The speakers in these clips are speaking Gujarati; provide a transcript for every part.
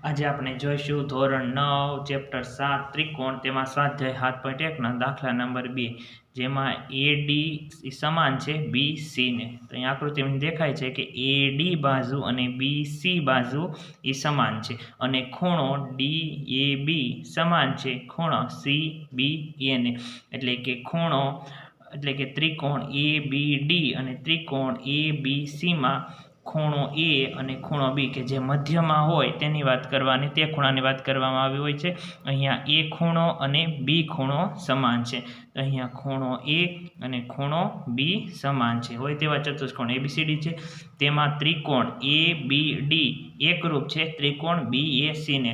આજે આપણે જોઈશું ધોરણ નવ, ચેપ્ટર સાત, ત્રિકોણ, તેમાં સ્વાધ્યાય સાત પોઈન્ટ એકના દાખલા નંબર બે, જેમાં એ ડી સમાન છે બી સીને તો અહીં આકૃતિમાં દેખાય છે કે એ ડી બાજુ અને બી સી બાજુ એ સમાન છે. અને ખૂણો ડી એ બી સમાન છે. ખૂણો સી બી એને એટલે કે ખૂણો, એટલે કે ત્રિકોણ એ બી ડી અને ત્રિકોણ એ બી સીમાં ખૂણો એ અને ખૂણો બી કે જે મધ્યમાં હોય તેની વાત કરવાની, તે ખૂણાની વાત કરવામાં આવી હોય છે. અહીંયા એ ખૂણો અને બી ખૂણો સમાન છે. અહીંયા ખૂણો એ અને ખૂણો બી સમાન છે. હોય તેવા ચતુષ્કોણ એબીસીડી છે. તેમાં ત્રિકોણ એ બી ડી એકરૂપ છે. ત્રિકોણ બી એ સીને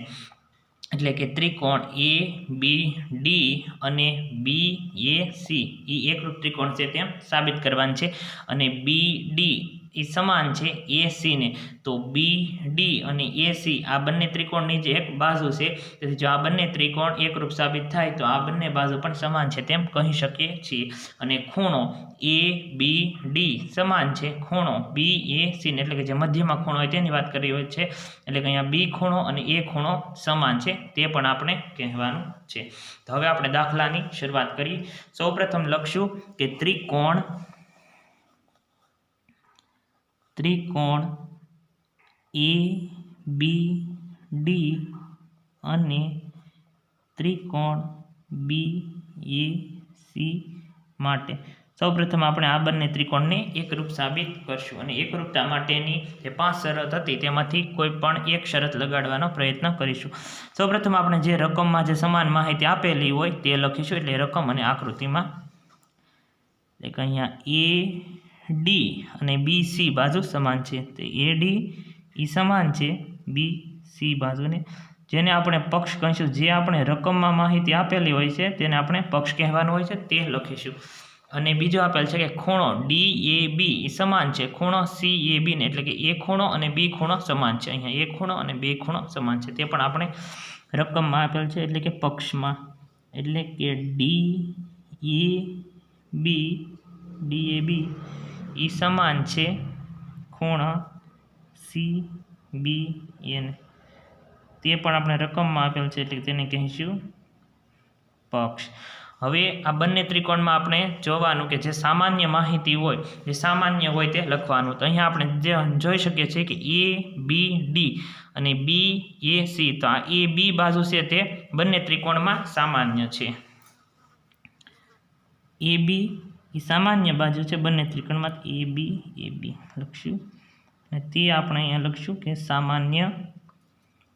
એટલે કે ત્રિકોણ એ બી ડી અને બી એ સી એ એકરૂપ ત્રિકોણ છે તેમ સાબિત કરવાનું છે. અને બી ડી એ સમાન છે એ સીને તો બી ડી અને એ સી આ બંને ત્રિકોણની જે એક બાજુ છે. તેથી જો આ બંને ત્રિકોણ એકરૂપ સાબિત થાય તો આ બંને બાજુ પણ સમાન છે તેમ કહી શકીએ છીએ. અને ખૂણો એ બી ડી સમાન છે. ખૂણો બી એ સીને એટલે કે જે મધ્યમાં ખૂણો હોય તેની વાત કરી હોય છે. એટલે કે અહીંયા બી ખૂણો અને એ ખૂણો સમાન છે. તે પણ આપણે કહેવાનું છે. તો હવે આપણે દાખલાની શરૂઆત કરીએ. સૌપ્રથમ લખશું કે ત્રિકોણ ત્રિકોણ એ બી ડી અને ત્રિકોણ બી એ સી માટે. સૌપ્રથમ આપણે આ બંને ત્રિકોણને એકરૂપ સાબિત કરશું અને એકરૂપતા માટેની જે પાંચ શરત હતી તેમાંથી કોઈ પણ એક શરત લગાડવાનો પ્રયત્ન કરીશું. સૌપ્રથમ આપણે જે રકમમાં જે સમાન માહિતી આપેલી હોય તે લખીશું એટલે રકમ અને આકૃતિમાં. એટલે કે અહીંયા એ ડી અને બી સી બાજુ સમાન છે. તો એ ડી એ સમાન છે. બી સી બાજુને. જેને આપણે પક્ષ કહીશું, જે આપણે રકમમાં માહિતી આપેલી હોય છે, તેને આપણે પક્ષ કહેવાનું હોય છે, તે લખીશું. અને બીજો આપેલ છે કે ખૂણો ડી એ બી એ સમાન છે. ખૂણો સી એ બીને એટલે કે એ ખૂણો અને બી ખૂણો સમાન છે. અહીંયા એ ખૂણો અને બે ખૂણો સમાન છે. તે પણ આપણે રકમમાં આપેલ છે, એટલે કે પક્ષમાં. એટલે કે ડી એ બી ડી એ બી એ સમાન છે. ખૂણા સી બી એને તે પણ આપણે રકમમાં આપેલ છે એટલે તેને કહીશું પક્ષ. હવે આ બંને ત્રિકોણમાં આપણે જોવાનું કે જે સામાન્ય માહિતી હોય, જે સામાન્ય હોય તે લખવાનું. તો અહીંયા આપણે જે જોઈ શકીએ છીએ કે એ બી ડી અને બી એ સી તો આ એ બી બાજુ છે તે બંને ત્રિકોણમાં સામાન્ય છે. એ બી એ સામાન્ય બાજુ છે બંને ત્રિકોણમાં એ, બી એ, બી લખશું અને તે આપણે અહીંયા લખશું કે સામાન્ય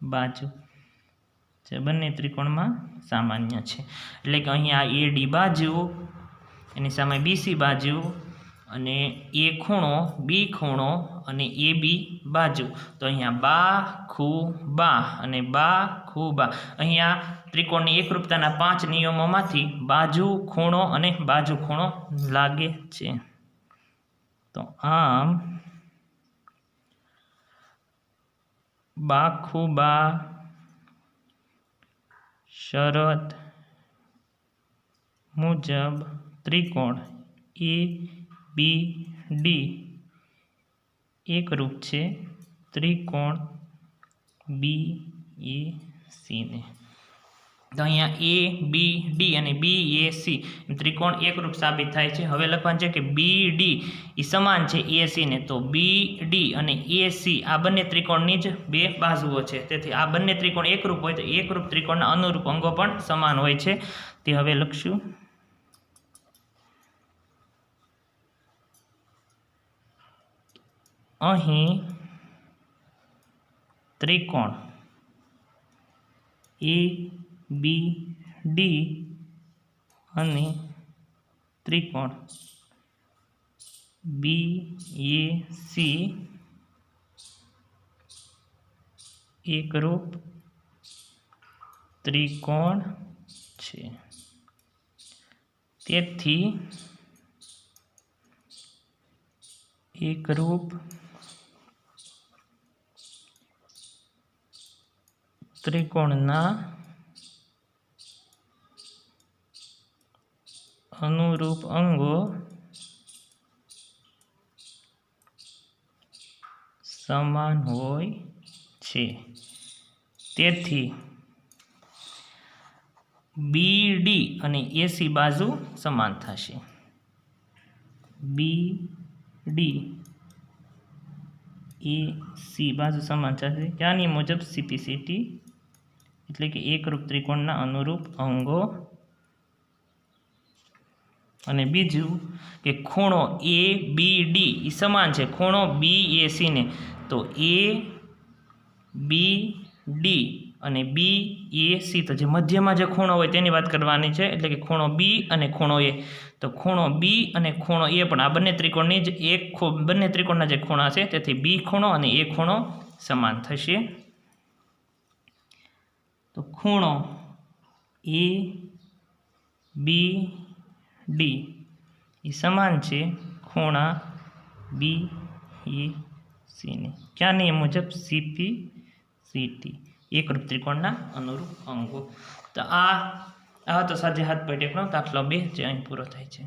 બાજુ જે બંને ત્રિકોણમાં સામાન્ય છે. એટલે કે અહીંયા એ ડી બાજુ, એની સામે બીસી બાજુ અને એ ખૂણો, બી ખૂણો અને એ બી બાજુ. તો અહીંયા બા, ખૂ, બા અને બા, ખૂ, બા. અહીંયા ત્રિકોણની એકરૂપતાના પાંચ નિયમોમાંથી બાજુ ખૂણો અને બાજુ ખૂણો લાગે છે. તો આમ બાખુબા શરત મુજબ ત્રિકોણ એ બી, ડી એકરૂપ છે. ત્રિકોણ બી, એ સીને તો અહીંયા એ, બી, ડી અને બી, એ, સી ત્રિકોણ એકરૂપ સાબિત થાય છે. હવે લખવાનું છે કે બી, ડી એ સમાન છે એ સીને તો બી, ડી અને એ, સી આ બંને ત્રિકોણની જ બે બાજુઓ છે. તેથી આ બંને ત્રિકોણ એકરૂપ હોય તો એકરૂપ ત્રિકોણના અનુરૂપ અંગો પણ સમાન હોય છે. તે હવે લખશું. અહીં ત્રિકોણ. એ, બી, ડી અને ત્રિકોણ. બી, એ, સી એકરૂપ ત્રિકોણ છે. તેથી એકરૂપ ત્રિકોણના અનુરૂપ અંગો સમાન હોય છે તેથી બી ડી અને એસી બાજુ સમાન થશે. બી ડી એ સી બાજુ સમાન થશે. ક્યાંની મુજબ સીપીસીટી એટલે કે એકરૂપ ત્રિકોણના અનુરૂપ અંગો. અને બીજું કે ખૂણો એ, બી, ડી એ સમાન છે. ખૂણો બી એ સીને તો એ બી ડી અને બી એ સી તો જે મધ્યમાં જે ખૂણો હોય તેની વાત કરવાની છે. એટલે કે ખૂણો બી અને ખૂણો એ તો ખૂણો બી અને ખૂણો એ પણ આ બંને ત્રિકોણની જ એક બંને ત્રિકોણના જે ખૂણા છે, તેથી બી ખૂણો અને એ ખૂણો સમાન થશે. તો ખૂણો એ બી ડી એ સમાન છે ખૂણા બી એ સીને ક્યાં નિયમ મુજબ સીપી સીટી એકરૂપ ત્રિકોણના અનુરૂપ અંગો. તો આ આ તો સાજે હાથ પેટે પણ દાખલો બે જે અહીં પૂરો થાય છે.